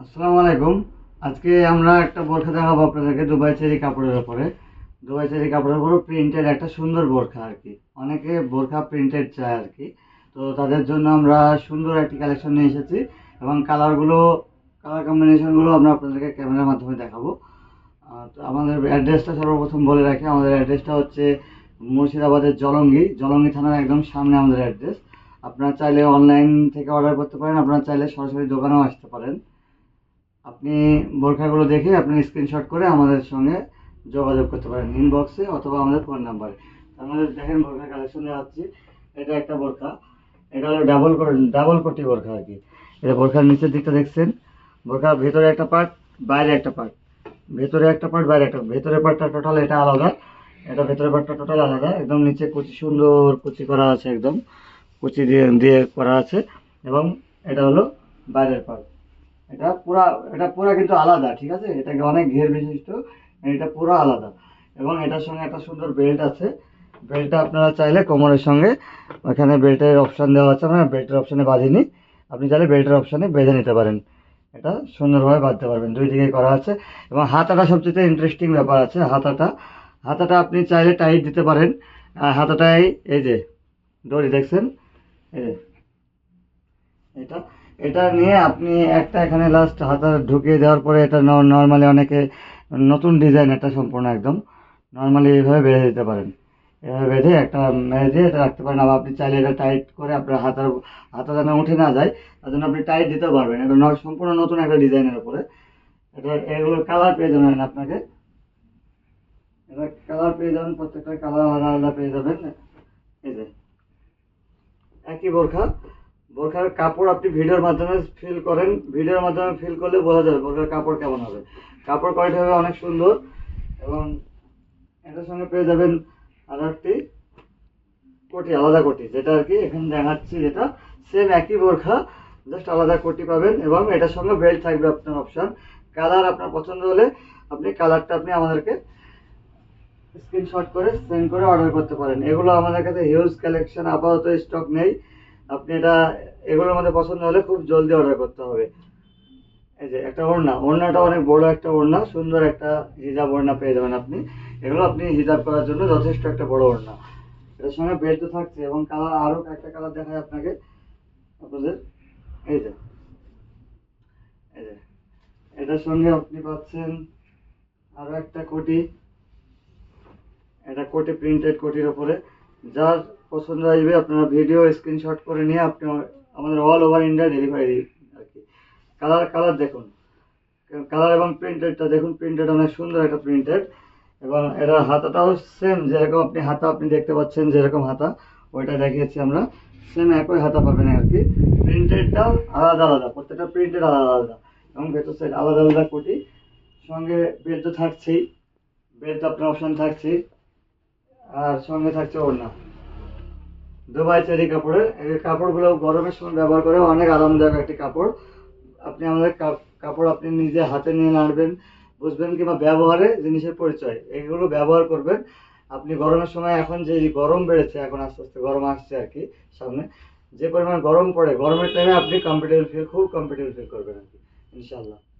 আসসালামু আলাইকুম। আজকে আমরা একটা বোরখা দেখাবো আপনাদেরকে দুবাই চেরি কাপড়ের উপরে। দুবাই চেরি কাপড়ের উপরে প্রিন্টেড একটা সুন্দর বোরখা আর কি। অনেকে বোরখা প্রিন্টেড চায় আর কি। তো তাদের জন্য আমরা সুন্দর একটি কালেকশন নিয়ে এসেছি এবং কালারগুলো কালার কম্বিনেশনগুলো আমরা আপনাদেরকে ক্যামেরার মাধ্যমে দেখাবো। তো আমাদের অ্যাড্রেসটা সর্বপ্রথম বলে রাখি, আমাদের অ্যাড্রেসটা হচ্ছে মুর্শিদাবাদের জলঙ্গি। জলঙ্গি থানার একদম সামনে আমাদের অ্যাড্রেস আপনারা চাইলে অনলাইন থেকে অর্ডার করতে পারেন, আপনারা চাইলে সরাসরি দোকানেও আসতে পারেন। আপনি বোরখাগুলো দেখে আপনি স্ক্রিনশট করে আমাদের সঙ্গে যোগাযোগ করতে পারেন ইনবক্সে অথবা আমাদের ফোন নাম্বারে আমাদের দেখেন বোরখা কালেকশন দেখাচ্ছি এটা একটা বোরখা, এটা হলো ডাবল ডাবল কোটি বোরখা আর কি। এটা বোরখার নিচের দিকটা দেখছেন, বোরখার ভেতরে একটা পার্ট বাইরে একটা পার্ট ভেতরে একটা পার্ট বাইরে একটা ভেতরের পার্টটা টোটাল এটা আলাদা, এটা ভেতরের পার্টটা টোটাল আলাদা। একদম নিচে কুচি, সুন্দর কুচি করা আছে একদম। কুচি দিয়ে দিয়ে করা আছে এবং এটা হলো বাইরের পার্ট এটা পুরা এটা পুরা কিন্তু আলাদা, ঠিক আছে? এটাকে অনেক ঘের বিশিষ্ট, এটা পুরো আলাদা। এবং এটার সঙ্গে একটা সুন্দর বেল্ট আছে। বেল্টটা আপনারা চাইলে কোমরের সঙ্গে, ওখানে বেল্টের অপশান দেওয়া আছে, আমরা বেল্টের অপশানে বাঁধিনি। আপনি চাইলে বেল্টের অপশানে বেঁধে নিতে পারেন। এটা সুন্দরভাবে বাঁধতে পারবেন, দুই দিকে করা আছে। এবং হাতাটা সবচেয়ে ইন্টারেস্টিং ব্যাপার আছে, হাতাটা। হাতাটা আপনি চাইলে টাইট দিতে পারেন। হাতাটাই এই যে, দড়ি দেখছেন? এই যে, এটা। এটা নিয়ে আপনি একটা এখানে লাস্ট হাতা ঢুকিয়ে দেওয়ার পরে এটা নর্মালি অনেকে নতুন ডিজাইন এটা সম্পূর্ণ একদম নর্মালি এইভাবে বেঁধে দিতে পারেন। এভাবে বেঁধে একটা দিয়ে এটা রাখতে পারেন। আবার আপনি চাইলে এটা টাইট করে আপনার হাতার হাতা যেন উঠে না যায়, তার জন্য আপনি টাইট দিতে পারবেন। এটা সম্পূর্ণ নতুন একটা ডিজাইনের উপরে। এটা এগুলো কালার পেয়ে যাবেন আপনাকে। এটা কালার পেয়ে যাবেন, প্রত্যেকটা কালার আলাদা আলাদা পেয়ে যাবেন। এই যে, একই বোরখা। বোরখার কাপড় আপনি ভিডিওর মাধ্যমে ফিল করেন ভিডিওর মাধ্যমে ফিল করলে বোঝা যাবে বোরখার কাপড় কেমন হবে। কাপড় কোয়ালিটি হবে অনেক সুন্দর এবং এটার সঙ্গে পেয়ে যাবেন আরও একটি কোটি, আলাদা কোটি, যেটা আর কি এখানে দেখাচ্ছি যেটা সেম একই বোরখা জাস্ট আলাদা কোটি পাবেন এবং এটার সঙ্গে বেল্ট থাকবে আপনার অপশন কালার আপনার পছন্দ হলে আপনি কালারটা আপনি আমাদেরকে স্ক্রিনশট করে সেন্ড করে অর্ডার করতে পারেন। এগুলো আমাদের কাছে হিউজ কালেকশন আপাতত স্টক নেই। আপনি এটা এগুলোর মধ্যে পছন্দ হলে খুব জলদি অর্ডার করতে হবে। এই যে একটা ওড়না, ওড়নাটা অনেক বড় একটা ওড়না, সুন্দর একটা হিজাব ওড়না পেয়ে যাবেন আপনি। এগুলো আপনি হিজাব করার জন্য যথেষ্ট একটা বড় ওড়না। এটার সঙ্গে বেল্ট থাকছে এবং কালার আরও একটা কালার দেখায় আপনাকে। আপনাদের, এই যে এই যে, এটার সঙ্গে আপনি পাচ্ছেন আরও একটা কোটি। এটা কোটি প্রিন্টেড কোটির ওপরে যার পছন্দ আসবে, আপনারা ভিডিও স্ক্রিনশট করে নিয়ে আপনি আমাদের অল ওভার ইন্ডিয়া ডেলিভারি আর কি। কালার কালার দেখুন। কালার এবং প্রিন্টেডটা দেখুন প্রিন্টেড অনেক সুন্দর একটা প্রিন্টেড এবং এটার হাতাটাও সেম যেরকম আপনি হাতা আপনি দেখতে পাচ্ছেন, যেরকম হাতা, ওইটা দেখিয়েছি আমরা। সেম একই হাতা পাবেন আর কি। প্রিন্টেডটাও আলাদা আলাদা, প্রত্যেকটা প্রিন্টেড আলাদা আলাদা। এবং ভেতর সাইড আলাদা আলাদা কোটি। সঙ্গে বেল্ট তো থাকছেই। বেল্ট আপনার অপশন থাকছেই। আর সঙ্গে থাকছে ওড়না। দুবাই চেরি কাপড়ের এই কাপড়গুলো গরমের সময় ব্যবহার করে অনেক আরামদায়ক একটি কাপড়। আপনি আমাদের কাপ- কাপড় আপনি নিজে হাতে নিয়ে নাড়বেন, বুঝবেন কিংবা ব্যবহারে জিনিসের পরিচয়, এগুলো ব্যবহার করবেন। আপনি গরমের সময় এখন যে গরম বেড়েছে, এখন আস্তে আস্তে গরম আসছে আর কি সামনে, যে পরিমাণ গরম পড়ে, গরমের টাইমে আপনি কমফর্টেবল ফিল খুব কমফর্টেবল ফিল করবেন আর কি ইনশাল্লাহ